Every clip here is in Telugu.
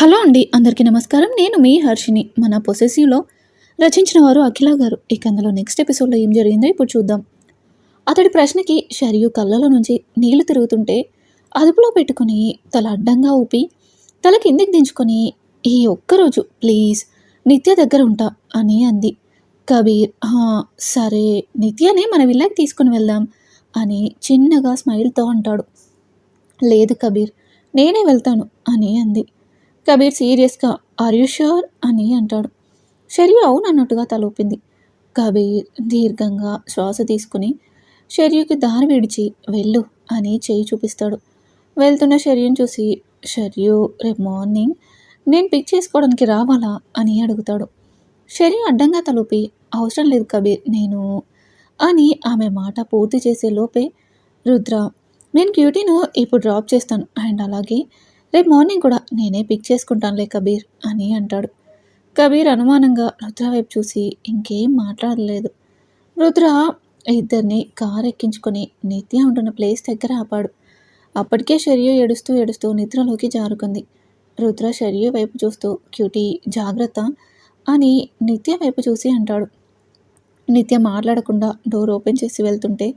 హలో అండి అందరికీ నమస్కారం. నేను మీ హర్షిని. మన పొసెసివ్లో రచించిన వారు అఖిల గారు. ఇక అందులో నెక్స్ట్ ఎపిసోడ్లో ఏం జరిగిందో ఇప్పుడు చూద్దాం. అతడి ప్రశ్నకి షరియు కళ్ళలో నుంచి నీళ్ళు తిరుగుతుంటే అదుపులో పెట్టుకుని తల అడ్డంగా ఊపి తల కిందికి దించుకొని ఈ ఒక్కరోజు ప్లీజ్ నిత్య దగ్గర ఉంటా అని అంది. కబీర్ "హా, సరే నిత్యనే మన విల్లాకి తీసుకుని వెళ్దాం అని చిన్నగా స్మైల్తో అంటాడు. లేదు కబీర్ నేనే వెళ్తాను అని అంది. కబీర్ సీరియస్గా ఆర్ యూ షూర్ అని అంటాడు. షర్యు అవును అన్నట్టుగా తలూపింది. కబీర్ దీర్ఘంగా శ్వాస తీసుకుని షర్యుకి దారి విడిచి వెళ్ళు అని చేయి చూపిస్తాడు. వెళ్తున్న షర్యుని చూసి షర్యు రేపు మార్నింగ్ నేను పిక్ చేసుకోవడానికి రావాలా? అని అడుగుతాడు. షర్యు అడ్డంగా తలూపి అవసరం లేదు కబీర్ నేను అని ఆమె మాట పూర్తి చేసే లోపే రుద్ర నేను క్యూటీను ఇప్పుడు డ్రాప్ చేస్తాను అండ్ అలాగే రేపు మార్నింగ్ కూడా నేనే పిక్ చేసుకుంటానులే కబీర్ అని అంటాడు. కబీర్ అనుమానంగా రుద్ర వైపు చూసి ఇంకేం మాట్లాడలేదు. రుద్ర ఇద్దరిని కారు ఎక్కించుకొని నిత్య ఉంటున్న ప్లేస్ దగ్గర ఆపాడు. అప్పటికే షరియు ఏడుస్తూ ఏడుస్తూ నిద్రలోకి జారుకుంది. రుద్ర షరియు వైపు చూస్తూ క్యూటీ జాగ్రత్త అని నిత్య వైపు చూసి అంటాడు. నిత్య మాట్లాడకుండా డోర్ ఓపెన్ చేసి వెళ్తుంటే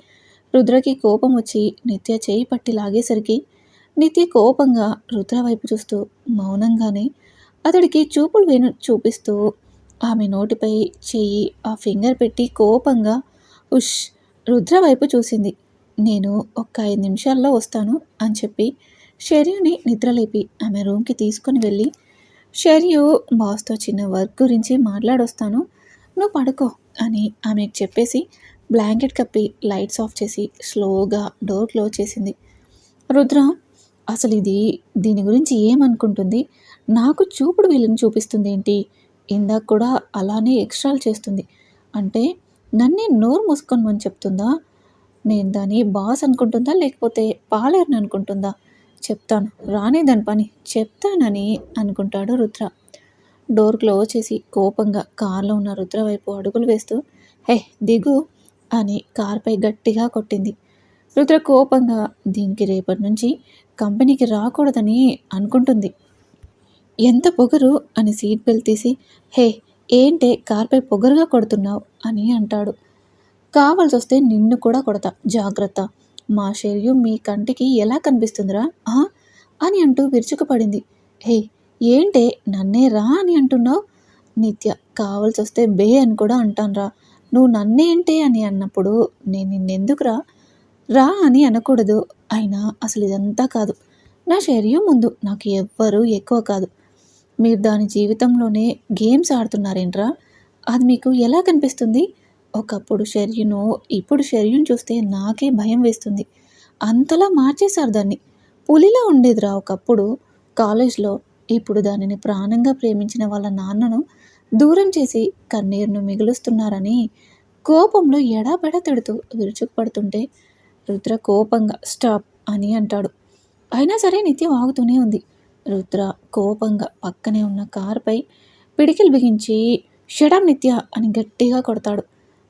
రుద్రకి కోపం వచ్చి నిత్య చేయి పట్టి లాగేసరికి నితి కోపంగా రుద్ర వైపు చూస్తూ మౌనంగానే అతడికి చూపులు వేను చూపిస్తూ ఆమె నోటిపై చెయ్యి ఆ ఫింగర్ పెట్టి కోపంగా ఉష్ రుద్ర వైపు చూసింది. నేను ఒక్క ఐదు నిమిషాల్లో వస్తాను అని చెప్పి షెర్యుని నిద్రలేపి ఆమె రూమ్కి తీసుకొని వెళ్ళి షెర్యు బాస్తో చిన్న వర్క్ గురించి మాట్లాడొస్తాను నువ్వు పడుకో అని ఆమెకు చెప్పేసి బ్లాంకెట్ కప్పి లైట్స్ ఆఫ్ చేసి స్లోగా డోర్ క్లోజ్ చేసింది. రుద్ర అసలు ఇది దీని గురించి ఏమనుకుంటుంది? నాకు చూపుడు వీళ్ళని చూపిస్తుంది ఏంటి? ఇందాక కూడా అలానే ఎక్స్ట్రాలు చేస్తుంది. అంటే నన్నే నోరు మూసుకోమని చెప్తుందా? నేను దాన్ని బాస్ అనుకుంటుందా? లేకపోతే పాలేరుని అనుకుంటుందా? చెప్తాను. రానే దాని పని. చెప్తానని అనుకుంటాడు రుద్ర. డోర్ క్లోజ్ చేసి కోపంగా కార్లో ఉన్న రుద్ర వైపు అడుగులు వేస్తూ హే దిగు అని కార్పై గట్టిగా కొట్టింది. రుద్ర కోపంగా దీనికి రేపటి నుంచి కంపెనీకి రాకూడదని అనుకుంటుంది. ఎంత పొగరు? అని సీట్ బెల్ట్ తీసి హే ఏంటే కార్పై పొగరుగా కొడుతున్నావు? అని అంటాడు. కావాల్సి వస్తే నిన్ను కూడా కొడతా జాగ్రత్త. మా శరీరం మీ కంటికి ఎలా కనిపిస్తుందిరా? ఆ? అని అంటూ విరుచుకుపడింది. హే ఏంటే నన్నే రా అని అంటున్నావు? నిత్య కావాల్సి వస్తే బే అని కూడా అంటానురా. నువ్వు నన్నేంటే అని అన్నప్పుడు నేను నిన్నెందుకురా? రా అని అనకూడదు. అయినా అసలు ఇదంతా కాదు. నా శరీరం ముందు నాకు ఎవ్వరూ ఎక్కువ కాదు. మీరు దాని జీవితంలోనే గేమ్స్ ఆడుతున్నారేంట్రా? అది మీకు ఎలా కనిపిస్తుంది? ఒకప్పుడు షర్యును ఇప్పుడు షర్యును చూస్తే నాకే భయం వేస్తుంది. అంతలా మార్చేశారు దాన్ని. పులిలా ఉండేదిరా ఒకప్పుడు. కాలేజ్లో ఇప్పుడు దానిని ప్రాణంగా ప్రేమించిన వాళ్ళ నాన్నను దూరం చేసి కన్నీరును మిగులుస్తున్నారని కోపంలో ఎడాపెడా తిడుతూ విరుచుకుపడుతుంటే రుద్ర కోపంగా స్టాప్ అని అంటాడు. అయినా సరే నిత్య వాగుతూనే ఉంది. రుద్ర కోపంగా పక్కనే ఉన్న కారుపై పిడికిలు బిగించి షడం నిత్య అని గట్టిగా కొడతాడు.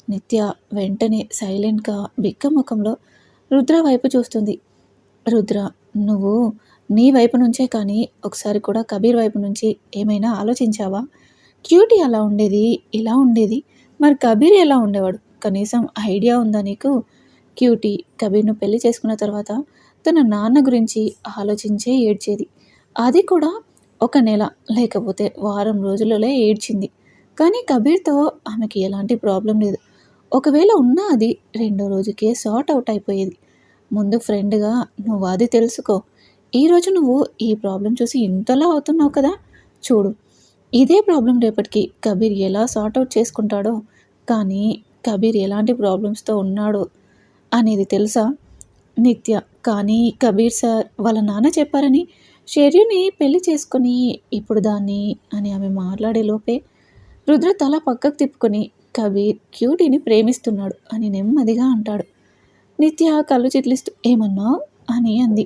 నిత్య వెంటనే సైలెంట్గా బిక్క ముఖంలో రుద్ర వైపు చూస్తుంది. రుద్ర నువ్వు నీ వైపు నుంచే కానీ ఒకసారి కూడా కబీర్ వైపు నుంచి ఏమైనా ఆలోచించావా? క్యూటీ అలా ఉండేది ఇలా ఉండేది. మరి కబీర్ ఎలా ఉండేవాడు? కనీసం ఐడియా ఉందా నీకు? క్యూటీ కబీర్ను పెళ్ళి చేసుకున్న తర్వాత తన నాన్న గురించి ఆలోచించే ఏడ్చేది. అది కూడా ఒక నెల లేకపోతే వారం రోజులలో ఏడ్చింది. కానీ కబీర్తో ఆమెకి ఎలాంటి ప్రాబ్లం లేదు. ఒకవేళ ఉన్నా అది రెండో రోజుకే సార్ట్ అవుట్ అయిపోయేది. ముందు ఫ్రెండ్గా నువ్వు అది తెలుసుకో. ఈరోజు నువ్వు ఈ ప్రాబ్లం చూసి ఇంతలా అవుతున్నావు కదా? చూడు. ఇదే ప్రాబ్లం రేపటికి కబీర్ ఎలా సార్ట్ అవుట్ చేసుకుంటాడో. కానీ కబీర్ ఎలాంటి ప్రాబ్లమ్స్తో ఉన్నాడో అనేది తెలుసా? నిత్య కానీ కబీర్ సార్ వాళ్ళ నాన్న చెప్పారని షెర్యుని పెళ్ళి చేసుకొని ఇప్పుడు దాన్ని అని ఆమె మాట్లాడే లోపే రుద్ర తల పక్కకు తిప్పుకొని కబీర్ క్యూటీని ప్రేమిస్తున్నాడు అని నెమ్మదిగా అంటాడు. నిత్య కళ్ళు చిట్లిస్తూ ఏమన్నావు అని అంది.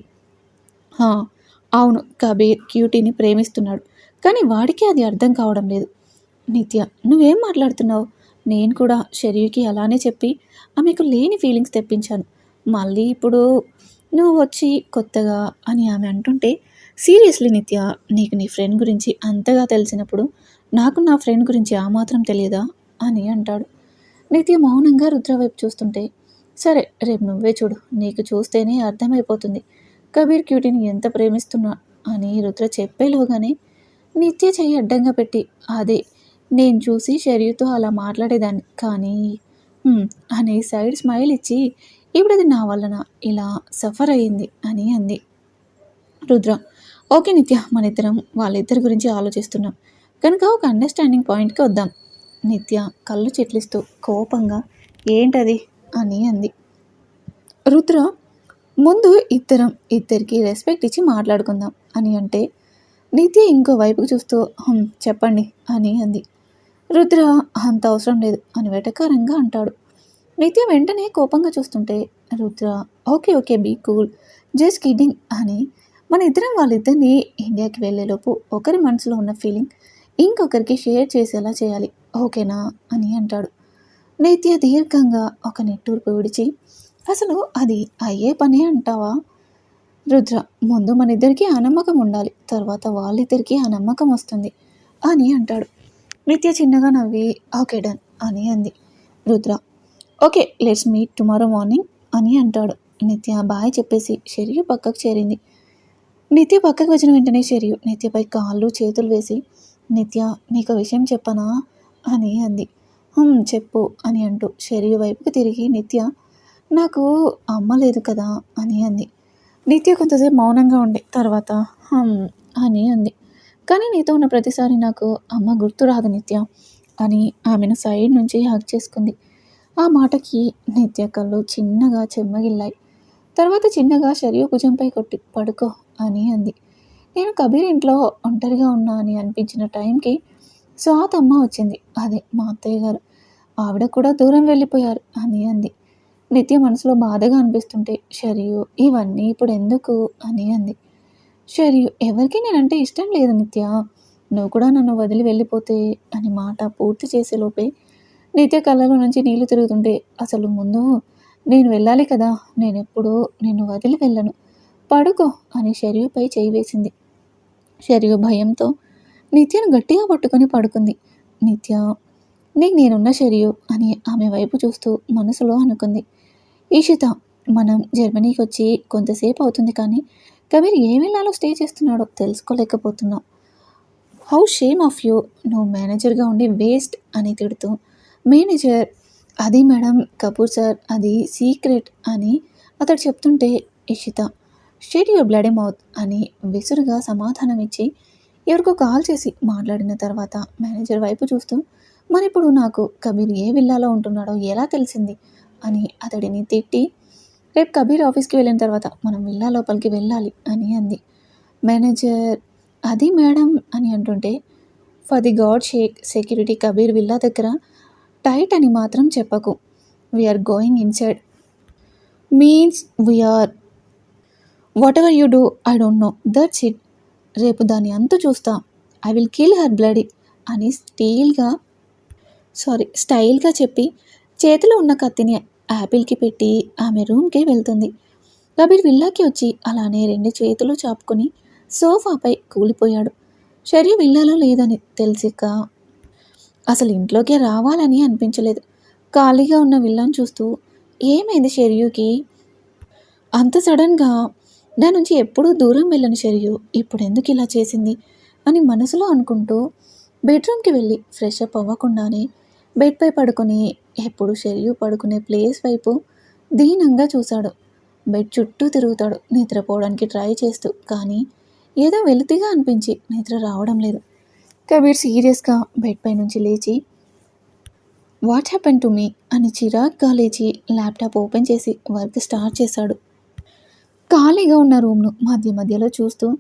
అవును కబీర్ క్యూటీని ప్రేమిస్తున్నాడు కానీ వాడికి అది అర్థం కావడం లేదు. నిత్య నువ్వేం మాట్లాడుతున్నావు? నేను కూడా షెరీకి అలానే చెప్పి ఆమెకు లేని ఫీలింగ్స్ తెప్పించాను. మళ్ళీ ఇప్పుడు నువ్వు వచ్చి కొత్తగా అని ఆమె అంటుంటే సీరియస్లీ నిత్య నీకు నీ ఫ్రెండ్ గురించి అంతగా తెలిసినప్పుడు నాకు నా ఫ్రెండ్ గురించి ఆ మాత్రం తెలియదా? అని అంటాడు. నిత్య మౌనంగా రుద్ర వైపు చూస్తుంటే సరే రేపు నువ్వే చూడు నీకు చూస్తేనే అర్థమైపోతుంది. కబీర్ క్యూటీని ఎంత ప్రేమిస్తున్నా? అని రుద్ర చెప్పేలోగానే నిత్య చెయ్యి అడ్డంగా పెట్టి అదే నేను చూసి షర్యుతో అలా మాట్లాడేదాన్ని. కానీ అనే అని సైడ్ స్మైల్ ఇచ్చి ఇప్పుడు అది నా వలన ఇలా సఫర్ అయ్యింది అని అంది. రుద్ర ఓకే నిత్య మన ఇద్దరం వాళ్ళిద్దరి గురించి ఆలోచిస్తున్నాం. కనుక ఒక అండర్స్టాండింగ్ పాయింట్కి వద్దాం. నిత్య కళ్ళు చెట్లిస్తూ కోపంగా ఏంటది? అని అంది. రుద్ర ముందు ఇద్దరం ఇద్దరికి రెస్పెక్ట్ ఇచ్చి మాట్లాడుకుందాం అని అంటే నిత్య ఇంకో వైపుకు చూస్తూ చెప్పండి అని అంది. రుద్ర అంత అవసరం లేదు అని వెటకారంగా అంటాడు. నిత్య వెంటనే కోపంగా చూస్తుంటే Rudra okay okay be cool just kidding అని మన ఇద్దరం వాళ్ళిద్దరిని ఇండియాకి వెళ్ళేలోపు ఒకరి మనసులో ఉన్న ఫీలింగ్ ఇంకొకరికి షేర్ చేసేలా చేయాలి. ఓకేనా? అని అంటాడు. నిత్య దీర్ఘంగా ఒక నెట్టూర్పు విడిచి అసలు అది అయ్యే పనే అంటావా? రుద్ర ముందు మన ఇద్దరికి ఆ నమ్మకం ఉండాలి తర్వాత వాళ్ళిద్దరికీ ఆ నమ్మకం వస్తుంది అని అంటాడు. నిత్య చిన్నగా నవ్వి ఓకే డన్ అని అంది Rudra. Okay let's meet tomorrow morning అని అంటాడు. నిత్య బాయ్ చెప్పేసి షరియు పక్కకు చేరింది. నిత్య పక్కకు వచ్చిన వెంటనే షరియు నిత్యపై కాళ్ళు చేతులు వేసి నిత్య నీకు విషయం చెప్పనా? అని అంది. చెప్పు అని అంటూ షరియు వైపుకి తిరిగి నిత్య నాకు అమ్మ లేదు కదా అని అంది. నిత్య కొంతసేపు మౌనంగా ఉండి తర్వాత "హమ్" అని అంది. కానీ నీతో ఉన్న ప్రతిసారి నాకు అమ్మ గుర్తు రాదు నిత్య అని ఆమెను సైడ్ నుంచి హక్ చేసుకుంది. ఆ మాటకి నిత్య కళ్ళు చిన్నగా చెమ్మగిల్లాయి. తర్వాత చిన్నగా శరీర భుజంపై కొట్టి పడుకో అని అంది. నేను కబీర్ ఇంట్లో ఒంటరిగా ఉన్నా అని అనిపించిన టైంకి స్వాత్ అమ్మ వచ్చింది. అదే మా అత్తయ్య గారు. ఆవిడ కూడా దూరం వెళ్ళిపోయారు అని అంది. నిత్య మనసులో బాధగా అనిపిస్తుంటే షరియు ఇవన్నీ ఇప్పుడు ఎందుకు? అని అంది. షరియు ఎవరికి నేనంటే ఇష్టం లేదు నిత్య. నువ్వు కూడా నన్ను వదిలి వెళ్ళిపోతే అని మాట పూర్తి చేసేలోపే నిత్య కళ్ళలో నుంచి నీళ్ళు తిరుగుతుంటే అసలు ముందు నేను వెళ్ళాలి కదా నేను ఎప్పుడూ నిన్ను వదిలి వెళ్ళను. పడుకో అని షరియుపై చేయి వేసింది. షరియు భయంతో నిత్యను గట్టిగా పట్టుకొని పడుకుంది. నిత్య నీకు నేనున్న షరియు అని ఆమె వైపు చూస్తూ మనసులో అనుకుంది. ఈషిత మనం జర్మనీకి వచ్చి కొంతసేపు అవుతుంది కానీ కబీర్ ఏ వేళలో స్టే చేస్తున్నాడో తెలుసుకోలేకపోతున్నాం. హౌ షేమ్ ఆఫ్ యూ నువ్వు మేనేజర్గా ఉండి వేస్ట్ అని తిడుతూ మేనేజర్ అది మేడం కపూర్ సార్ అది సీక్రెట్ అని అతడు చెప్తుంటే Ishita shut your bloody mouth అని విసురుగా సమాధానం ఇచ్చి ఎవరికో కాల్ చేసి మాట్లాడిన తర్వాత మేనేజర్ వైపు చూస్తూ మరిప్పుడు నాకు కబీర్ ఏ విల్లాలో ఉంటున్నాడో ఎలా తెలిసింది? అని అతడిని తిట్టి రేపు కబీర్ ఆఫీస్కి వెళ్ళిన తర్వాత మనం విల్లా లోపలికి వెళ్ళాలి అని అంది. మేనేజర్ అది మేడం అని అంటుంటే for the God sake security Kabir villa దగ్గర టైట్ అని మాత్రం చెప్పకు. We're going inside. Means we're whatever you do I don't know. That's it. రేపు దాని అంతు చూస్తా. I will kill her bloody అని స్టీల్గా సారీ స్టైల్గా చెప్పి చేతిలో ఉన్న కత్తిని యాపిల్కి పెట్టి ఆమె రూమ్కి వెళ్తుంది. కబీర్ విల్లాకి వచ్చి అలానే రెండు చేతులు చాపుకొని సోఫాపై కూలిపోయాడు. షర్యు విల్లాలో లేదని తెలిసిక అసలు ఇంట్లోకే రావాలని అనిపించలేదు. ఖాళీగా ఉన్న విల్లాను చూస్తూ ఏమైంది షెర్యుకి? అంత సడన్గా నా నుంచి ఎప్పుడూ దూరం వెళ్ళని షెరియు ఇప్పుడు ఎందుకు ఇలా చేసింది? అని మనసులో అనుకుంటూ బెడ్రూమ్కి వెళ్ళి ఫ్రెష్ అప్ అవ్వకుండానే బెడ్పై పడుకొని ఎప్పుడు షెరియు పడుకునే ప్లేస్ వైపు దీనంగా చూశాడు. బెడ్ చుట్టూ తిరుగుతాడు నిద్రపోవడానికి ట్రై చేస్తూ. కానీ ఏదో వెలుతిగా అనిపించి నిద్ర రావడం లేదు. కబీర్ సీరియస్గా బెడ్ పై నుంచి లేచి వాట్ హ్యాపెన్ టు మీ? అని చిరాగ్గా లేచి ల్యాప్టాప్ ఓపెన్ చేసి వర్క్ స్టార్ట్ చేశాడు. ఖాళీగా ఉన్న రూమ్ను మధ్య మధ్యలో చూస్తూ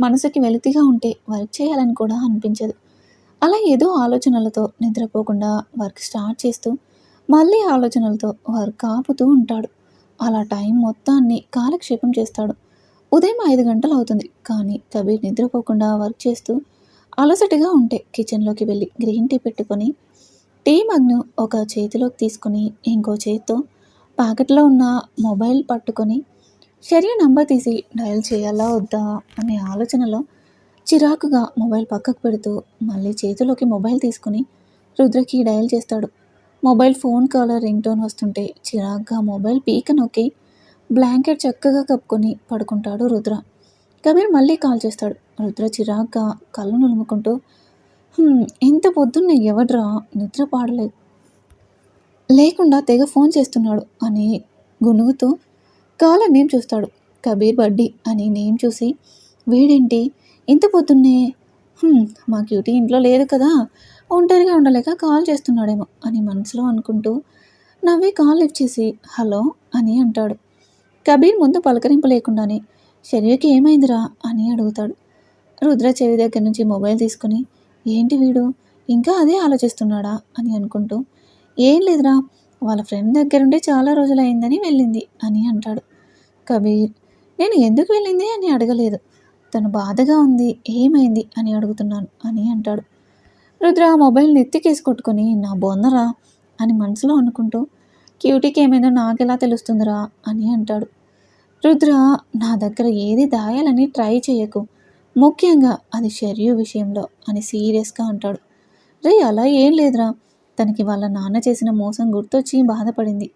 మనసుకి వెలుతిగా ఉంటే వర్క్ చేయాలని కూడా అనిపించదు. అలా ఏదో ఆలోచనలతో నిద్రపోకుండా వర్క్ స్టార్ట్ చేస్తూ మళ్ళీ ఆలోచనలతో వర్క్ ఆపుతూ ఉంటాడు. అలా టైం మొత్తాన్ని కాలక్షేపం చేస్తాడు. ఉదయం ఐదు గంటలు అవుతుంది. కానీ కబీర్ నిద్రపోకుండా వర్క్ చేస్తూ అలసటగా ఉంటే కిచెన్లోకి వెళ్ళి గ్రీన్ టీ పెట్టుకొని టీ మగ్ను ఒక చేతిలోకి తీసుకొని ఇంకో చేతితో ప్యాకెట్లో ఉన్న మొబైల్ పట్టుకొని షరియు నంబర్ తీసి డయల్ చేయాలా వద్దా? అనే ఆలోచనలో చిరాకుగా మొబైల్ పక్కకు పెడుతూ మళ్ళీ చేతిలోకి మొబైల్ తీసుకుని రుద్రకి డయల్ చేస్తాడు. మొబైల్ ఫోన్ కాలర్ రింగ్టోన్ వస్తుంటే చిరాగ్గా మొబైల్ పీక నొక్కి బ్లాంకెట్ చక్కగా కప్పుకొని పడుకుంటాడు రుద్ర. కబీర్ మళ్ళీ కాల్ చేస్తాడు. రుద్ర చిరాగ్గా కళ్ళు నులుముకుంటూ ఇంత పొద్దున్న ఎవడ్రా? నిద్ర పాడలేదు. లేకుండా తెగ ఫోన్ చేస్తున్నాడు అని గునుగుతూ కాలర్ నేమ్ చూస్తాడు. కబీర్ బడ్డీ అని నేమ్ చూసి వీడేంటి? ఇంత పొద్దున్నే? మా క్యూటీ ఇంట్లో లేదు కదా. ఒంటరిగా ఉండలేక కాల్ చేస్తున్నాడేమో అని మనసులో అనుకుంటూ నవ్వి కాల్ లిఫ్ట్ చేసి హలో అని అంటాడు. కబీర్ ముందు పలకరింపు లేకుండానే శరీరకి ఏమైందిరా? అని అడుగుతాడు. రుద్ర చెవి దగ్గర నుంచి మొబైల్ తీసుకుని ఏంటి వీడు? ఇంకా అదే ఆలోచిస్తున్నాడా? అని అనుకుంటూ ఏం లేదురా వాళ్ళ ఫ్రెండ్ దగ్గరుండి చాలా రోజులైందని వెళ్ళింది అని అంటాడు. కబీర్ నేను ఎందుకు వెళ్ళింది? అని అడగలేదు. తను బాధగా ఉంది ఏమైంది? అని అడుగుతున్నాను అని అంటాడు. రుద్ర మొబైల్ నెత్తికేసి కొట్టుకొని నా బొందరా అని మనసులో అనుకుంటూ క్యూటీకి ఏమైందో నాకెలా తెలుస్తుందిరా అని అంటాడు. రుద్ర నా దగ్గర ఏది దాయాలని ట్రై చేయకు. ముఖ్యంగా అది షర్యు విషయంలో అని సీరియస్గా అంటాడు. రే అలా ఏం లేదురా. తనకి వాళ్ళ నాన్న చేసిన మోసం గుర్తొచ్చి బాధపడింది.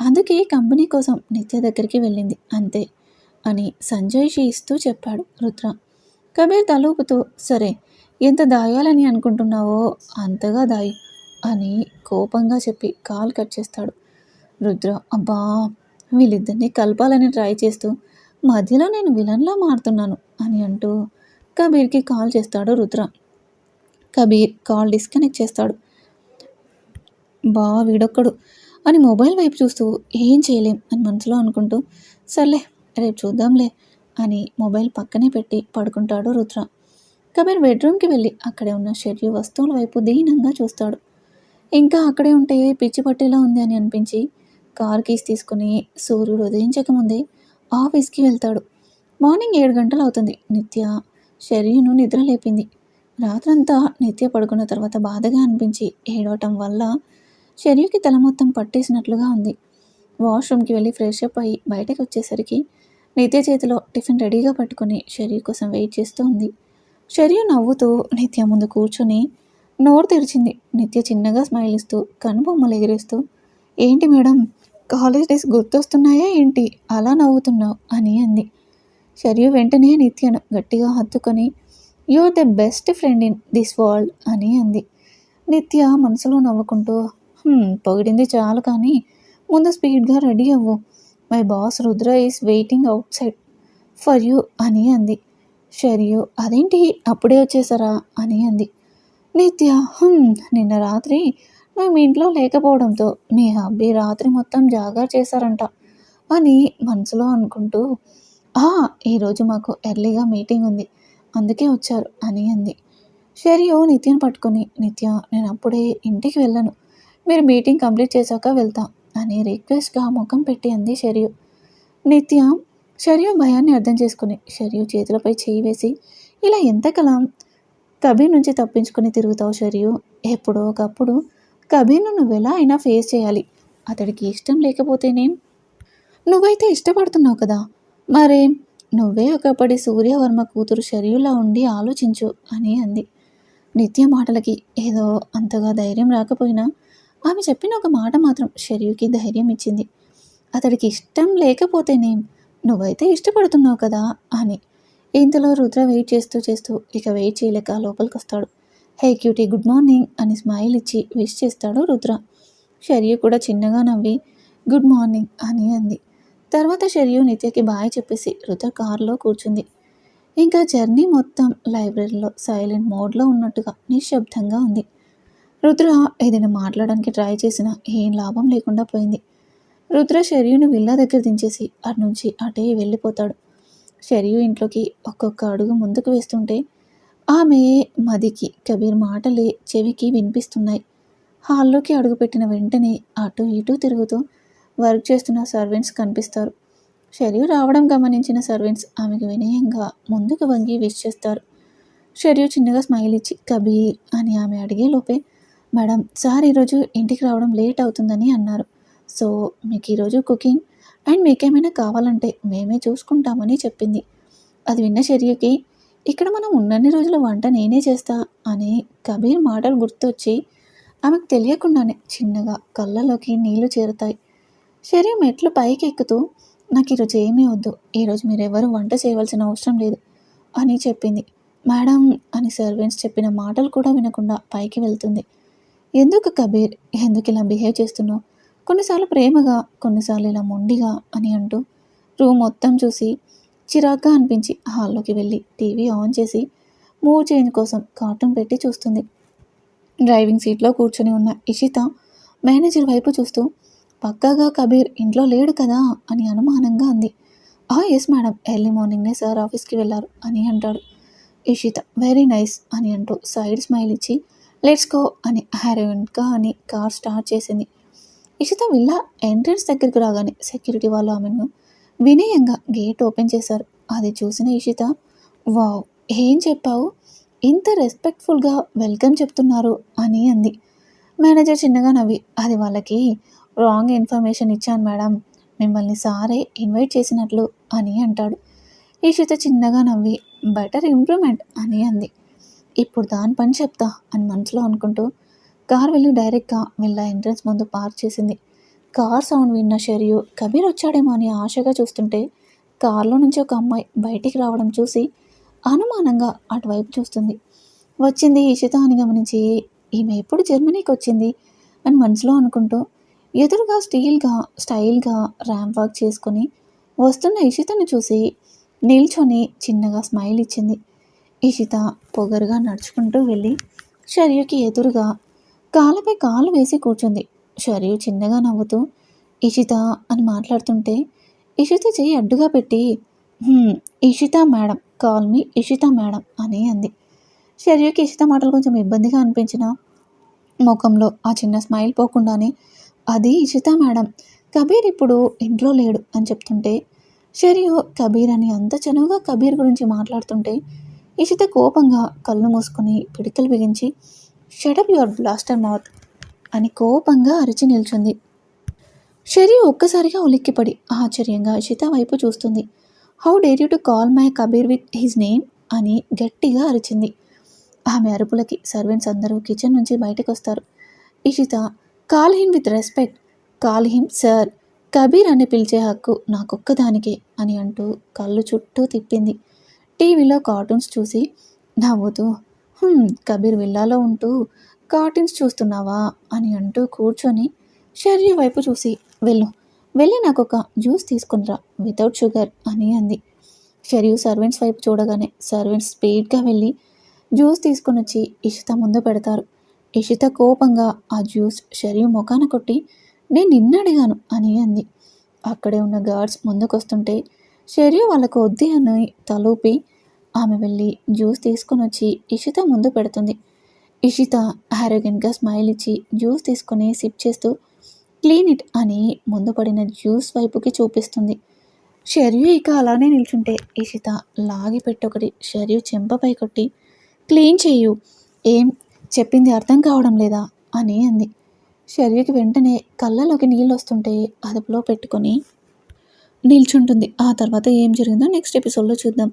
అందుకే కంపెనీ కోసం నిత్య దగ్గరికి వెళ్ళింది అంతే అని సంజయ్ ఇస్తూ చెప్పాడు రుద్ర. కబీర్ తలూపుతూ సరే ఎంత దాయాలని అనుకుంటున్నావో అంతగా దాయి అని కోపంగా చెప్పి కాల్ కట్ చేస్తాడు. రుద్ర అబ్బా వీళ్ళిద్దరిని కలపాలని ట్రై చేస్తూ మధ్యలో నేను విలన్లా మారుతున్నాను అని అంటూ కబీర్కి కాల్ చేస్తాడు రుద్ర. కబీర్ కాల్ డిస్కనెక్ట్ చేస్తాడు. బా వీడొక్కడు అని మొబైల్ వైపు చూస్తూ ఏం చేయలేం అని మనసులో అనుకుంటూ సర్లే రేపు చూద్దాంలే అని మొబైల్ పక్కనే పెట్టి పడుకుంటాడు రుద్ర. కబీర్ బెడ్రూమ్కి వెళ్ళి అక్కడే ఉన్న షెడ్యూ వస్తువుల వైపు దీనంగా చూస్తాడు. ఇంకా అక్కడే ఉంటే పిచ్చి పట్టేలా ఉంది అని అనిపించి కార్ కీస్ తీసుకుని సూర్యుడు ఉదయించకముందే ఆఫీస్కి వెళ్తాడు. మార్నింగ్ ఏడు గంటలు అవుతుంది. నిత్య షెర్యూను నిద్ర లేపింది. రాత్రంతా నిత్య పడుకున్న తర్వాత బాధగా అనిపించి ఏడవటం వల్ల షెర్యూకి తల మొత్తం పట్టేసినట్లుగా ఉంది. వాష్రూమ్కి వెళ్ళి ఫ్రెష్ అప్ అయ్యి బయటకు వచ్చేసరికి నిత్య చేతిలో టిఫిన్ రెడీగా పట్టుకుని షెర్యూ కోసం వెయిట్ చేస్తూ ఉంది. షెర్యూ నవ్వుతూ నిత్య ముందు కూర్చొని నోరు తెరిచింది. నిత్య చిన్నగా స్మైల్ ఇస్తూ కనుబొమ్మలు ఎగిరేస్తూ ఏంటి మేడం కాలేజ్ డేస్ గుర్తొస్తున్నాయా ఏంటి? అలా నవ్వుతున్నావు అని అంది. షర్యు వెంటనే నిత్యను గట్టిగా హత్తుకొని you're the best friend in this world అని అంది. నిత్య మనసులో నవ్వుకుంటూ పొగిడింది చాలు కానీ ముందు స్పీడ్గా రెడీ అవ్వు. My boss Rudra is waiting outside for you అని అంది. షరియు అదేంటి? అప్పుడే వచ్చేసారా? అని అంది. నిత్య నిన్న రాత్రి మేము ఇంట్లో లేకపోవడంతో మీ హబ్బీ రాత్రి మొత్తం జాగా చేశారంట అని మనసులో అనుకుంటూ ఈరోజు మాకు ఎర్లీగా మీటింగ్ ఉంది అందుకే వచ్చారు అని అంది. షరియు నిత్యను పట్టుకుని నిత్య నేను అప్పుడే ఇంటికి వెళ్ళను మీరు మీటింగ్ కంప్లీట్ చేశాక వెళ్తాం అని రిక్వెస్ట్గా ముఖం పెట్టి అంది షరియు. నిత్య షర్యు భయాన్ని అర్థం చేసుకుని షర్యు చేతులపై చేయి వేసి ఇలా ఎంతకాలం కబీర్ నుంచి తప్పించుకుని తిరుగుతావు షర్యు. ఎప్పుడో ఒకప్పుడు కబీర్ను నువ్వు ఎలా అయినా ఫేస్ చేయాలి. అతడికి ఇష్టం లేకపోతేనేం? నువ్వైతే ఇష్టపడుతున్నావు కదా. మరేం నువ్వే ఒకప్పటి సూర్యవర్మ కూతురు షర్యులా ఉండి ఆలోచించు అని అంది. నిత్య మాటలకి ఏదో అంతగా ధైర్యం రాకపోయినా ఆమె చెప్పిన ఒక మాట మాత్రం షర్యుకి ధైర్యం ఇచ్చింది. అతడికి ఇష్టం లేకపోతేనేం? నువ్వైతే ఇష్టపడుతున్నావు కదా అని. ఇంతలో రుద్ర వెయిట్ చేస్తూ చేస్తూ ఇక వెయిట్ చేయలేక లోపలికి వస్తాడు హే క్యూటీ గుడ్ మార్నింగ్ అని స్మైల్ ఇచ్చి విష్ చేస్తాడు రుద్ర. షర్యు కూడా చిన్నగా నవ్వి గుడ్ మార్నింగ్ అని అంది. తర్వాత షర్యు నిత్యకి బాయ్ చెప్పేసి రుద్ర కారులో కూర్చుంది. ఇంకా జర్నీ మొత్తం లైబ్రరీలో సైలెంట్ మోడ్లో ఉన్నట్టుగా నిశ్శబ్దంగా ఉంది. రుద్ర ఏదైనా మాట్లాడడానికి ట్రై చేసినా ఏం లాభం లేకుండా పోయింది. రుద్ర షర్యుని విల్లా దగ్గర దించేసి అటు నుంచి అటే వెళ్ళిపోతాడు. షర్యు ఇంట్లోకి ఒక్కొక్క అడుగు ముందుకు వేస్తుంటే ఆమె మదికి కబీర్ మాటలే చెవికి వినిపిస్తున్నాయి. హాల్లోకి అడుగుపెట్టిన వెంటనే అటు ఇటు తిరుగుతూ వర్క్ చేస్తున్న సర్వెంట్స్ కనిపిస్తారు. షర్యు రావడం గమనించిన సర్వెంట్స్ ఆమెకు వినయంగా ముందుకు వంగి విష్ చేస్తారు. షర్యు చిన్నగా స్మైల్ ఇచ్చి కబీర్ అని ఆమె అడిగే లోపే మేడం సార్ ఈరోజు ఇంటికి రావడం లేట్ అవుతుందని అన్నారు. సో మీకు ఈరోజు కుకింగ్ అండ్ మీకేమైనా కావాలంటే మేమే చూసుకుంటామని చెప్పింది. అది విన్న చర్యకి ఇక్కడ మనం ఉన్నన్ని రోజుల వంట నేనే చేస్తా అని కబీర్ మాటలు గుర్తొచ్చి ఆమెకు తెలియకుండానే చిన్నగా కళ్ళలోకి నీళ్ళు చేరుతాయి. శరీరం మెట్లు పైకి ఎక్కుతూ నాకు ఈరోజు ఏమీ వద్దు. ఈరోజు మీరెవరు వంట చేయవలసిన అవసరం లేదు అని చెప్పింది. మేడం అని సర్వెంట్స్ చెప్పిన మాటలు కూడా వినకుండా పైకి వెళ్తుంది. ఎందుకు కబీర్? ఎందుకు ఇలా బిహేవ్ చేస్తున్నావు? కొన్నిసార్లు ప్రేమగా కొన్నిసార్లు ఇలా మొండిగా అని అంటూ రూమ్ మొత్తం చూసి చిరాగ్గా అనిపించి హాల్లోకి వెళ్ళి టీవీ ఆన్ చేసి మూవ్ చేంజ్ కోసం కార్టూన్ పెట్టి చూస్తుంది. డ్రైవింగ్ సీట్లో కూర్చొని ఉన్న ఇషిత మేనేజర్ వైపు చూస్తూ పక్కాగా కబీర్ ఇంట్లో లేడు కదా? అని అనుమానంగా అంది. ఆ ఎస్ మేడం ఎర్లీ మార్నింగ్నే సార్ ఆఫీస్కి వెళ్ళారు అని అంటాడు. ఇషిత వెరీ నైస్ అని అంటూ సైడ్ స్మైల్ ఇచ్చి లెట్స్ గో అని హెరోయిన్గా అని కార్ స్టార్ట్ చేసింది. ఇషిత విల్లా ఎంట్రన్స్ దగ్గరికి రాగానే సెక్యూరిటీ వాళ్ళు ఆమెను వినయంగా గేట్ ఓపెన్ చేశారు. అది చూసిన ఇషిత వావ్ ఏం చెప్పావు? ఇంత రెస్పెక్ట్ఫుల్గా వెల్కమ్ చెప్తున్నారు అని అంది. మేనేజర్ చిన్నగా నవ్వి అది వాళ్ళకి రాంగ్ ఇన్ఫర్మేషన్ ఇచ్చాను మేడం. మిమ్మల్ని సారే ఇన్వైట్ చేసినట్లు అని అంటాడు. ఈషిత చిన్నగా నవ్వి బెటర్ ఇంప్రూవ్మెంట్ అని అంది. ఇప్పుడు దాని పని చెప్తా అని మనసులో అనుకుంటూ కార్ వెళ్ళి డైరెక్ట్గా వెళ్ళ ఎంట్రన్స్ ముందు పార్క్ చేసింది. కార్ సౌండ్ విన్న షరియు కబీర్ వచ్చాడేమో అని ఆశగా చూస్తుంటే కార్లో నుంచి ఒక అమ్మాయి బయటికి రావడం చూసి అనుమానంగా అటువైపు చూస్తుంది. వచ్చింది ఇషిత అని గమనించి ఈమె ఎప్పుడు జర్మనీకి వచ్చింది? అని మనసులో అనుకుంటూ ఎదురుగా స్టీల్గా స్టైల్గా ర్యాంప్ వాక్ చేసుకొని వస్తున్న ఇషితను చూసి నిల్చొని చిన్నగా స్మైల్ ఇచ్చింది. ఇషిత పొగరుగా నడుచుకుంటూ వెళ్ళి షర్యుకి ఎదురుగా కాళ్ళపై కాలు వేసి కూర్చుంది. షర్యు చిన్నగా నవ్వుతూ ఇషిత అని మాట్లాడుతుంటే ఇషిత చేయి అడ్డుగా పెట్టి Ishita madam call me Ishita madam అని అంది. షర్యుకి ఇషిత మాటలు కొంచెం ఇబ్బందిగా అనిపించిన ముఖంలో ఆ చిన్న స్మైల్ పోకుండానే అది ఇషిత మేడం కబీర్ ఇప్పుడు ఇంట్లో లేడు అని చెప్తుంటే షరియు కబీర్ అని అంత చనువుగా కబీర్ గురించి మాట్లాడుతుంటే ఇషిత కోపంగా కళ్ళు మూసుకొని పిడికలు బిగించి షటప్ యువర్ బ్లాస్టర్ మౌత్ అని కోపంగా అరిచి నిల్చుంది. షరీ ఒక్కసారిగా ఉలిక్కిపడి ఆశ్చర్యంగా ఇషిత వైపు చూస్తుంది. How dare you to call my Kabir with his name అని గట్టిగా అరిచింది. ఆమె అరుపులకి సర్వెంట్స్ అందరూ కిచెన్ నుంచి బయటకు వస్తారు Ishita call him with respect call him sir Kabir అని పిలిచే హక్కు నాకొక్కదానికే అని అంటూ కళ్ళు చుట్టూ తిప్పింది. టీవీలో కార్టూన్స్ చూసి నవ్వుతూ కబీర్ విల్లాలో ఉంటూ కార్టూన్స్ చూస్తున్నావా? అని అంటూ కూర్చొని షర్య వైపు చూసి వెళ్ళు వెళ్ళి నాకు ఒక జ్యూస్ తీసుకునిరా వితౌట్ షుగర్ అని అంది. షర్యు సర్వెంట్స్ వైపు చూడగానే సర్వెంట్స్ స్పీడ్గా వెళ్ళి జ్యూస్ తీసుకొని వచ్చి ఇషిత ముందు పెడతారు. ఇషిత కోపంగా ఆ జ్యూస్ షర్యు ముఖాన కొట్టి నేను నిన్న అడిగాను అని అంది. అక్కడే ఉన్న గార్డ్స్ ముందుకొస్తుంటే షర్యు వాళ్ళకు వద్ది అని తలూపి ఆమె వెళ్ళి జ్యూస్ తీసుకొని వచ్చి ఇషిత ముందు పెడుతుంది. ఇషిత ఆరోగ్యంగా స్మైల్ ఇచ్చి జ్యూస్ తీసుకొని సిప్ చేస్తూ క్లీన్ ఇట్ అని ముందు పడిన జ్యూస్ వైపుకి చూపిస్తుంది. షర్యు ఇక అలానే నిల్చుంటే ఇషిత లాగి పెట్టొకటి షర్యు చెంపపై కొట్టి క్లీన్ చేయు. ఏం చెప్పింది అర్థం కావడం లేదా? అని అంది. షర్యుకి వెంటనే కళ్ళలోకి నీళ్ళు వస్తుంటే అదుపులో పెట్టుకొని నిల్చుంటుంది. ఆ తర్వాత ఏం జరిగిందో నెక్స్ట్ ఎపిసోడ్లో చూద్దాం.